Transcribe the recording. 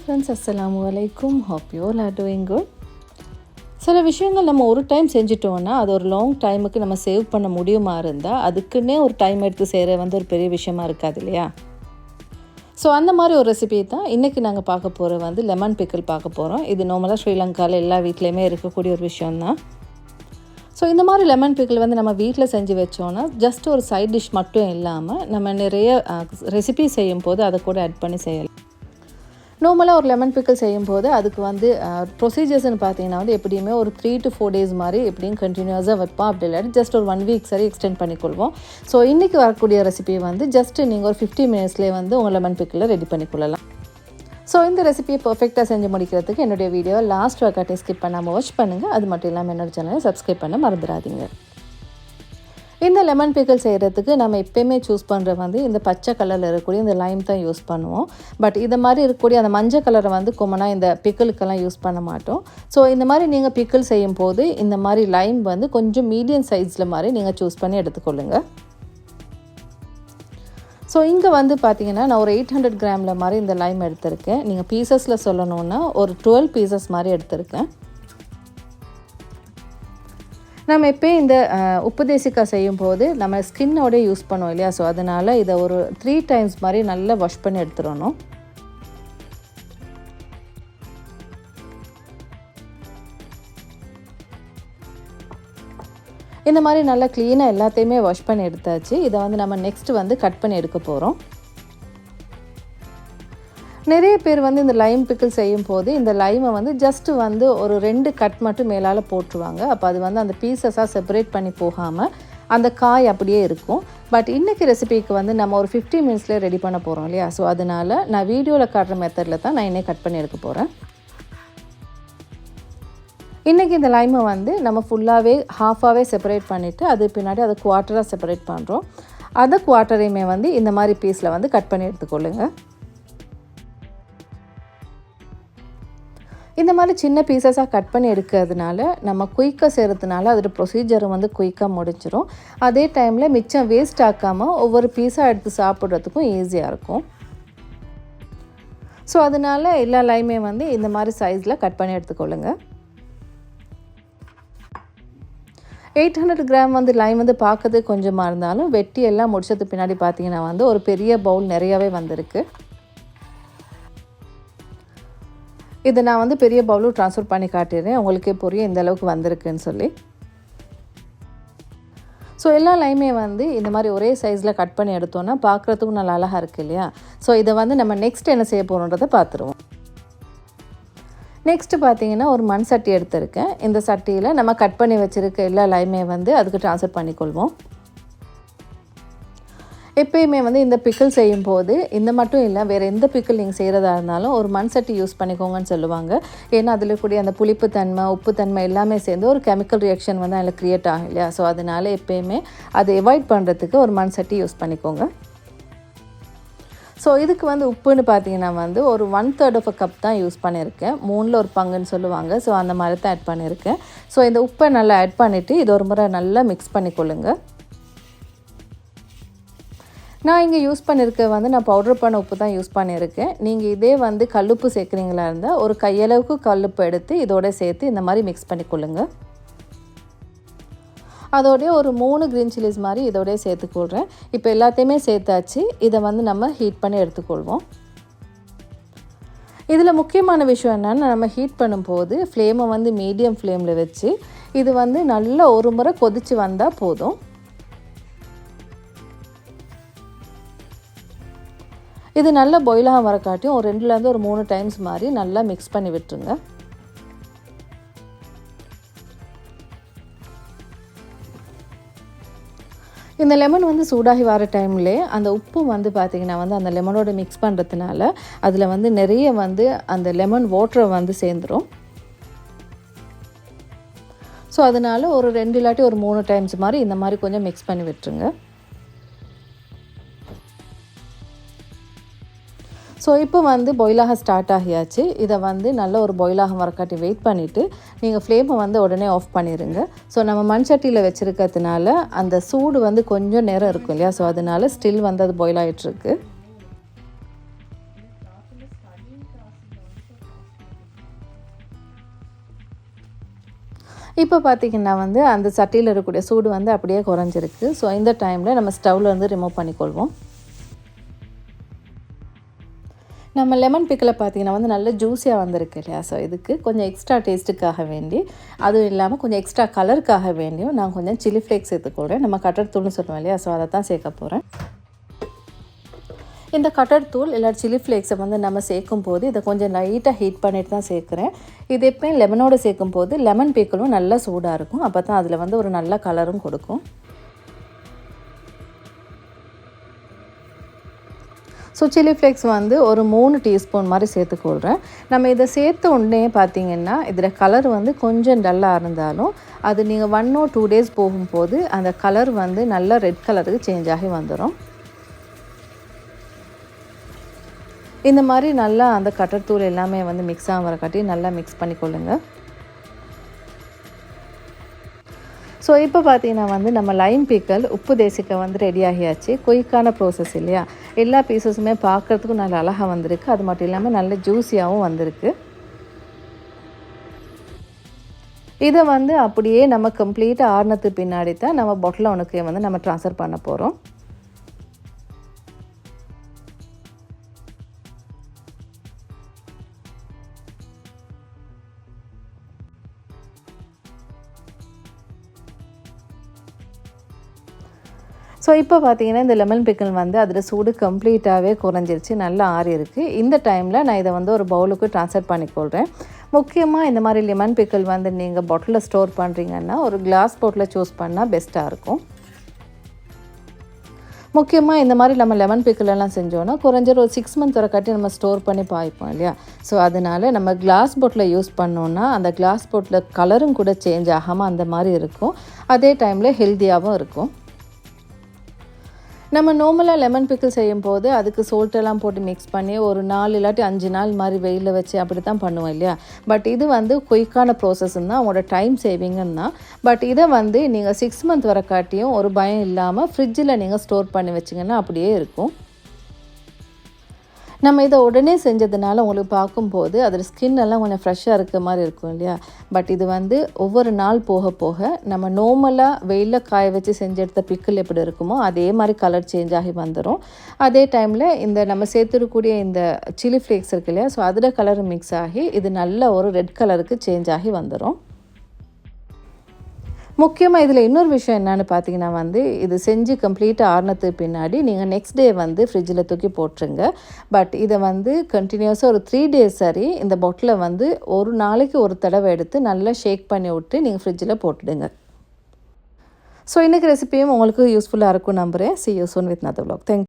Friends அஸ்லாம் வலைக்கும் how you are doing good சில விஷயங்கள் நம்ம ஒரு டைம் செஞ்சிட்டோன்னா அது ஒரு லாங் டைமுக்கு நம்ம சேவ் பண்ண முடியுமா இருந்தால் அதுக்குன்னே ஒரு டைம் எடுத்து செய்கிற வந்து ஒரு பெரிய விஷயமா இருக்காது இல்லையா? ஸோ அந்த மாதிரி ஒரு ரெசிபி தான் இன்றைக்கி நாங்கள் பார்க்க போகிற வந்து லெமன் பிக்கிள் பார்க்க போகிறோம் இது நார்மலாக ஸ்ரீலங்காவில் எல்லா வீட்லேயுமே இருக்கக்கூடிய ஒரு விஷயந்தான் ஸோ இந்த மாதிரி லெமன் பிக்கிள் வந்து நம்ம வீட்டில் செஞ்சு வச்சோன்னா ஜஸ்ட் ஒரு சைட் டிஷ் மட்டும் இல்லாமல் நம்ம நிறைய ரெசிபி செய்யும் போது அதை கூட ஆட் பண்ணி செய்யலாம். நார்மலாக ஒரு லெமன் பிக்கல் செய்யும்போது அதுக்கு வந்து ப்ரொசீஜர்ஸ்னு பார்த்தீங்கன்னா வந்து எப்படியுமே ஒரு த்ரீ டு ஃபோர் டேஸ் மாதிரி எப்படியும் கண்டினியூஸாக வைப்போம். அப்படி இல்லாட்டி ஜஸ்ட் ஒரு ஒன் வீக் சரி எக்ஸ்டெண்ட் பண்ணிக்கொள்வோம். ஸோ இன்றைக்கி வரக்கூடிய ரெசிபி வந்து ஜஸ்ட் நீங்கள் ஒரு ஃபிஃப்டி மினிட்ஸ்லேயே வந்து உங்கள் லெமன் பிக்கில் ரெடி பண்ணிக்கொள்ளலாம். ஸோ இந்த ரெசிபியை பர்ஃபெக்டாக செஞ்சு முடிக்கிறதுக்கு என்னுடைய வீடியோ லாஸ்ட் வர்க்காட்டையும் ஸ்கிப் பண்ணாமல் வாட்ச் பண்ணுங்கள் அது மட்டும் இல்லாமல் என்னோட சேனலை சப்ஸ்கிரைப் பண்ண மறந்துடாதீங்க. இந்த லெமன் பிக்கல் செய்கிறதுக்கு நம்ம எப்பயுமே சூஸ் பண்ணுற வந்து இந்த பச்சை கலரில் இருக்கக்கூடிய இந்த லைம் தான் யூஸ் பண்ணுவோம். பட் இது மாதிரி இருக்கக்கூடிய அந்த மஞ்சள் கலரை வந்து கொமனாக இந்த பிக்கலுக்கெல்லாம் யூஸ் பண்ண மாட்டோம். ஸோ இந்த மாதிரி நீங்கள் பிக்கல் செய்யும் போது இந்த மாதிரி லைம் வந்து கொஞ்சம் மீடியம் சைஸில் மாதிரி நீங்கள் சூஸ் பண்ணி எடுத்துக்கொள்ளுங்கள் ஸோ இங்கே வந்து பார்த்தீங்கன்னா நான் ஒரு எயிட் ஹண்ட்ரட் கிராமில் மாதிரி இந்த லைம் எடுத்திருக்கேன். நீங்கள் பீசஸில் சொல்லணுன்னா ஒரு டுவெல் பீசஸ் மாதிரி எடுத்திருக்கேன். நம்ம எப்போயும் இந்த உப்புதேசிக்கா செய்யும் போது நம்ம ஸ்கின்னோட யூஸ் பண்ணுவோம் இல்லையா? ஸோ அதனால் இதை ஒரு த்ரீ டைம்ஸ் மாதிரி நல்லா வாஷ் பண்ணி எடுத்துடணும். இந்த மாதிரி நல்லா க்ளீனாக எல்லாத்தையுமே வாஷ் பண்ணி எடுத்தாச்சு. இதை வந்து நம்ம நெக்ஸ்ட் வந்து கட் பண்ணி எடுக்க போகிறோம் நிறைய பேர் வந்து இந்த லைம் பிக்கிள் செய்யும் போது இந்த லைமை வந்து ஜஸ்ட்டு வந்து ஒரு ரெண்டு கட் மட்டும் மேலால் போட்டுருவாங்க. அப்போ அது வந்து அந்த பீசஸாக செப்பரேட் பண்ணி போகாமல் அந்த காய் அப்படியே இருக்கும். பட் இன்றைக்கி ரெசிபிக்கு வந்து நம்ம ஒரு ஃபிஃப்டி மினிட்ஸ்லேயே ரெடி பண்ண போகிறோம் இல்லையா? ஸோ அதனால் நான் வீடியோவில் காட்டுற மெத்தடில் தான் நான் இன்னைக்கு கட் பண்ணி எடுக்க போகிறேன் இன்றைக்கி இந்த லைமை வந்து நம்ம ஃபுல்லாகவே ஹாஃபாகவே செப்பரேட் பண்ணிவிட்டு அது பின்னாடி அதை குவார்ட்டராக செப்பரேட் பண்ணுறோம் அதை குவார்ட்டரையுமே வந்து இந்த மாதிரி பீஸில் வந்து கட் பண்ணி எடுத்துக்கொள்ளுங்கள் இந்த மாதிரி சின்ன பீசஸாக கட் பண்ணி எடுக்கிறதுனால நம்ம குயிக்காக செய்கிறதுனால அதோட ப்ரொசீஜரும் வந்து குயிக்காக முடிஞ்சிடும் அதே டைமில் மிச்சம் வேஸ்ட் ஆக்காமல் ஒவ்வொரு பீஸாக எடுத்து சாப்பிட்றதுக்கும் ஈஸியாக இருக்கும். ஸோ அதனால் எல்லா லைமே வந்து இந்த மாதிரி சைஸில் கட் பண்ணி எடுத்துக்கொள்ளுங்க. எயிட் ஹண்ட்ரட் கிராம் வந்து லைம் வந்து பார்க்கறதுக்கு கொஞ்சமாக இருந்தாலும் வெட்டி எல்லாம் முடிச்சது பின்னாடி பார்த்தீங்கன்னா வந்து ஒரு பெரிய பவுல் நிறையாவே வந்திருக்கு. இதை நான் வந்து பெரிய பவுலும் ட்ரான்ஸ்ஃபர் பண்ணி காட்டிடுறேன். உங்களுக்கே புரியும் இந்த அளவுக்கு வந்திருக்குன்னு சொல்லி. ஸோ எல்லா லைமே வந்து இந்த மாதிரி ஒரே சைஸில் கட் பண்ணி எடுத்தோன்னா பார்க்குறதுக்கும் நல்லா அழகாக இருக்குது இல்லையா? ஸோ இதை வந்து நம்ம நெக்ஸ்ட் என்ன செய்ய போகிறோன்றதை பார்த்துருவோம். நெக்ஸ்ட்டு பார்த்தீங்கன்னா ஒரு மண் சட்டி எடுத்திருக்கேன். இந்த சட்டியில் நம்ம கட் பண்ணி வச்சுருக்க எல்லா லைமே வந்து அதுக்கு ட்ரான்ஸ்ஃபர் பண்ணிக்கொள்வோம். எப்பயுமே வந்து இந்த பிக்கிள் செய்யும் போது இந்த மட்டும் இல்லை வேறு எந்த பிக்கிள் நீங்கள் செய்கிறதா இருந்தாலும் ஒரு மண் சட்டி யூஸ் பண்ணிக்கோங்கன்னு சொல்லுவாங்க. ஏன்னா அதில் கூடிய அந்த புளிப்பு தன்மை உப்பு தன்மை எல்லாமே சேர்ந்து ஒரு கெமிக்கல் ரியாக்ஷன் வந்து அதில் க்ரியேட் ஆகும் இல்லையா? ஸோ அதனால் எப்பயுமே அதை அவாய்ட் பண்ணுறதுக்கு ஒரு மண் சட்டி யூஸ் பண்ணிக்கோங்க. ஸோ இதுக்கு வந்து உப்புன்னு பார்த்தீங்கன்னா வந்து ஒரு one third of a cup தான் யூஸ் பண்ணியிருக்கேன் மூணில் ஒரு பங்குன்னு சொல்லுவாங்க. ஸோ அந்த மாதிரி தான் ஆட் பண்ணியிருக்கேன் ஸோ இந்த உப்பை நல்லா ஆட் பண்ணிவிட்டு இது ஒரு முறை நல்லா மிக்ஸ் பண்ணிக்கொள்ளுங்கள் நான் இங்கே யூஸ் பண்ணியிருக்க வந்து நான் பவுடர் பண்ண உப்பு தான் யூஸ் பண்ணியிருக்கேன் நீங்கள் இதே வந்து கல்லுப்பு சேர்க்குறீங்களா இருந்தால் ஒரு கையளவுக்கு கல்லுப்பு எடுத்து இதோட சேர்த்து இந்த மாதிரி மிக்ஸ் பண்ணி கொள்ளுங்க. அதோடய ஒரு மூணு க்ரீன் சில்லிஸ் மாதிரி இதோடய சேர்த்துக்கொள்கிறேன் இப்போ எல்லாத்தையுமே சேர்த்தாச்சு. இதை வந்து நம்ம ஹீட் பண்ணி எடுத்துக்கொள்வோம். இதில் முக்கியமான விஷயம் என்னென்னா நம்ம ஹீட் பண்ணும்போது ஃப்ளேமை வந்து மீடியம் ஃப்ளேமில் வச்சு இது வந்து நல்லா ஒரு முறை கொதித்து வந்தால் போதும். இது நல்லா பொயிலாக வரக்காட்டியும் ஒரு ரெண்டுலேருந்து ஒரு மூணு டைம்ஸ் மாதிரி நல்லா மிக்ஸ் பண்ணி விட்டுருங்க. இந்த லெமன் வந்து சூடாகி வர டைம்லேயே அந்த உப்பு வந்து பார்த்திங்கன்னா வந்து அந்த லெமனோட மிக்ஸ் பண்ணுறதுனால அதில் வந்து நிறைய வந்து அந்த லெமன் வாட்டரை வந்து சேர்ந்துடும் ஸோ அதனால் ஒரு ரெண்டு இல்லாட்டி ஒரு மூணு டைம்ஸ் மாதிரி இந்த மாதிரி கொஞ்சம் மிக்ஸ் பண்ணி விட்டுருங்க. ஸோ இப்போ வந்து பொயிலாக ஸ்டார்ட் ஆகியாச்சு. இதை வந்து நல்ல ஒரு பொயிலாக மரக்காட்டி வெயிட் பண்ணிவிட்டு நீங்கள் ஃப்ளேமை வந்து உடனே ஆஃப் பண்ணிடுங்க ஸோ நம்ம மண் சட்டியில் வச்சுருக்கிறதுனால அந்த சூடு வந்து கொஞ்சம் நேரம் இருக்கும் இல்லையா? ஸோ அதனால ஸ்டில் வந்து அது பாயில் ஆகிட்டுருக்கு இப்போ பார்த்திங்கன்னா வந்து அந்த சட்டியில் இருக்கக்கூடிய சூடு வந்து அப்படியே குறைஞ்சிருக்கு. ஸோ இந்த டைமில் நம்ம ஸ்டவ்வில் வந்து ரிமூவ் பண்ணிக்கொள்வோம். நம்ம லெமன் பிக்கில் பார்த்தீங்கன்னா வந்து நல்ல ஜூஸியாக வந்திருக்கு இல்லையா? ஸோ இதுக்கு கொஞ்சம் எக்ஸ்ட்ரா டேஸ்ட்டுக்காக வேண்டி அதுவும் இல்லாமல் கொஞ்சம் எக்ஸ்ட்ரா கலருக்காக வேண்டியும் நான் கொஞ்சம் சில்லி ஃப்ளேக்ஸ் எடுத்துக்கொள்கிறேன் நம்ம கட்டர் தூள்னு சொல்லுவோம் இல்லையா? ஸோ அதை தான் சேர்க்க போகிறேன் இந்த கட்டர் தூள் இல்லை சில்லி ஃப்ளேக்ஸை வந்து நம்ம சேர்க்கும் போது இதை கொஞ்சம் லைட்டாக ஹீட் பண்ணிட்டு தான் சேர்க்குறேன். இது எப்போயும் லெமனோடு சேர்க்கும் போது லெமன் பீக்கலும் நல்லா சூடாக இருக்கும். அப்போ தான் அதில் வந்து ஒரு நல்ல கலரும் கொடுக்கும். ஸோ சில்லி ஃப்ளேக்ஸ் வந்து ஒரு மூணு டீஸ்பூன் மாதிரி சேர்த்துக்கொள்கிறேன் நம்ம இதை சேர்த்த உடனே பார்த்தீங்கன்னா இதில் கலர் வந்து கொஞ்சம் டல்லாக இருந்தாலும் அது நீங்கள் ஒன் ஓ டூ டேஸ் போகும்போது அந்த கலர் வந்து நல்லா ரெட் கலருக்கு சேஞ்ச் ஆகி வந்துடும் இந்த மாதிரி நல்லா அந்த கட்டத்தூள் எல்லாமே வந்து மிக்ஸ் ஆகிற காட்டி நல்லா மிக்ஸ் பண்ணிக்கொள்ளுங்கள் ஸோ இப்போ பார்த்தீங்கன்னா வந்து நம்ம லைம் பீக்கல் உப்பு தேசிக்க வந்து ரெடி ஆகியாச்சு. குயிக்கான ப்ராசஸ் இல்லையா? எல்லா பீசஸுமே பார்க்குறதுக்கும் நல்ல அழகாக வந்திருக்கு. அது மட்டும் இல்லாமல் நல்ல ஜூஸியாகவும் வந்திருக்கு. இதை வந்து அப்படியே நம்ம கம்ப்ளீட்டாக ஆறுனத்து பின்னாடி தான் நம்ம பொட்டில் உனக்கு வந்து நம்ம ட்ரான்ஸ்ஃபர் பண்ண போகிறோம் ஸோ இப்போ பார்த்தீங்கன்னா இந்த லெமன் பிக்கல் வந்து அதில் சூடு கம்ப்ளீட்டாகவே குறைஞ்சிருச்சு. நல்லா ஆறி இருக்குது இந்த டைமில் நான் இதை வந்து ஒரு பவுலுக்கு ட்ரான்ஸ்ஃபர் பண்ணிக்கொள்கிறேன் முக்கியமாக இந்த மாதிரி லெமன் பிக்கல் வந்து நீங்கள் பாட்டிலில் ஸ்டோர் பண்ணுறீங்கன்னா ஒரு கிளாஸ் பாட்டில் சூஸ் பண்ணால் பெஸ்ட்டாக இருக்கும். முக்கியமாக இந்த மாதிரி நம்ம லெமன் பிக்கிலெல்லாம் செஞ்சோன்னா குறைஞ்சது ஒரு சிக்ஸ் மந்த் வரை கட்டி நம்ம ஸ்டோர் பண்ணி பாய்ப்போம் இல்லையா? ஸோ அதனால் நம்ம கிளாஸ் போட்டில் யூஸ் பண்ணோன்னா அந்த கிளாஸ் போட்டில் கலரும் கூட சேஞ்ச் ஆகாமல் அந்த மாதிரி இருக்கும். அதே டைமில் ஹெல்த்தியாகவும் இருக்கும். நம்ம நார்மலாக லெமன் பிக்கிள் செய்யும் போது அதுக்கு சோல்ட்டெல்லாம் போட்டு மிக்ஸ் பண்ணி ஒரு நாலு இல்லாட்டி அஞ்சு நாள் மாதிரி வெயிலில் வச்சு அப்படி தான் பண்ணுவோம் இல்லையா? பட் இது வந்து குயிக்கான ப்ராசஸ்ன்னு தான் உங்களோட டைம் சேவிங்குன்னு தான் பட் இதை வந்து நீங்கள் சிக்ஸ் மந்த் வர காட்டியும் ஒரு பயம் இல்லாமல் ஃப்ரிட்ஜில் நீங்கள் ஸ்டோர் பண்ணி வச்சிங்கன்னா அப்படியே இருக்கும். நம்ம இதை உடனே செஞ்சதுனால உங்களுக்கு பார்க்கும்போது அதில் ஸ்கின் எல்லாம் கொஞ்சம் ஃப்ரெஷ்ஷாக இருக்க மாதிரி இருக்கும் இல்லையா? பட் இது வந்து ஒவ்வொரு நாள் போக போக நம்ம நார்மலாக வெயிலில் காய வச்சு செஞ்சு எடுத்த பிக்கிள் எப்படி இருக்குமோ அதே மாதிரி கலர் சேஞ்ச் ஆகி வந்துடும் அதே டைமில் இந்த நம்ம சேர்த்துருக்கூடிய இந்த சில்லி ஃப்ளேக்ஸ் இருக்கு இல்லையா? ஸோ அதில் கலர் மிக்ஸ் ஆகி இது நல்ல ஒரு ரெட் கலருக்கு சேஞ்ச் ஆகி வந்துடும் முக்கியமாக இதில் இன்னொரு விஷயம் என்னென்னு பார்த்தீங்கன்னா வந்து இது செஞ்சு கம்ப்ளீட்டாக ஆறுனதுக்கு பின்னாடி நீங்கள் நெக்ஸ்ட் டே வந்து ஃப்ரிட்ஜில் தூக்கி போட்டுருங்க. பட் இதை வந்து கண்டினியூஸாக ஒரு த்ரீ டேஸ் சரி இந்த பொட்டில் வந்து ஒரு நாளைக்கு ஒரு தடவை எடுத்து நல்லா ஷேக் பண்ணி விட்டு நீங்கள் ஃப்ரிட்ஜில் போட்டுடுங்க. ஸோ இன்றைக்கி ரெசிபியும் உங்களுக்கு யூஸ்ஃபுல்லாக இருக்கும் நம்புகிறேன் see you soon with another vlog thank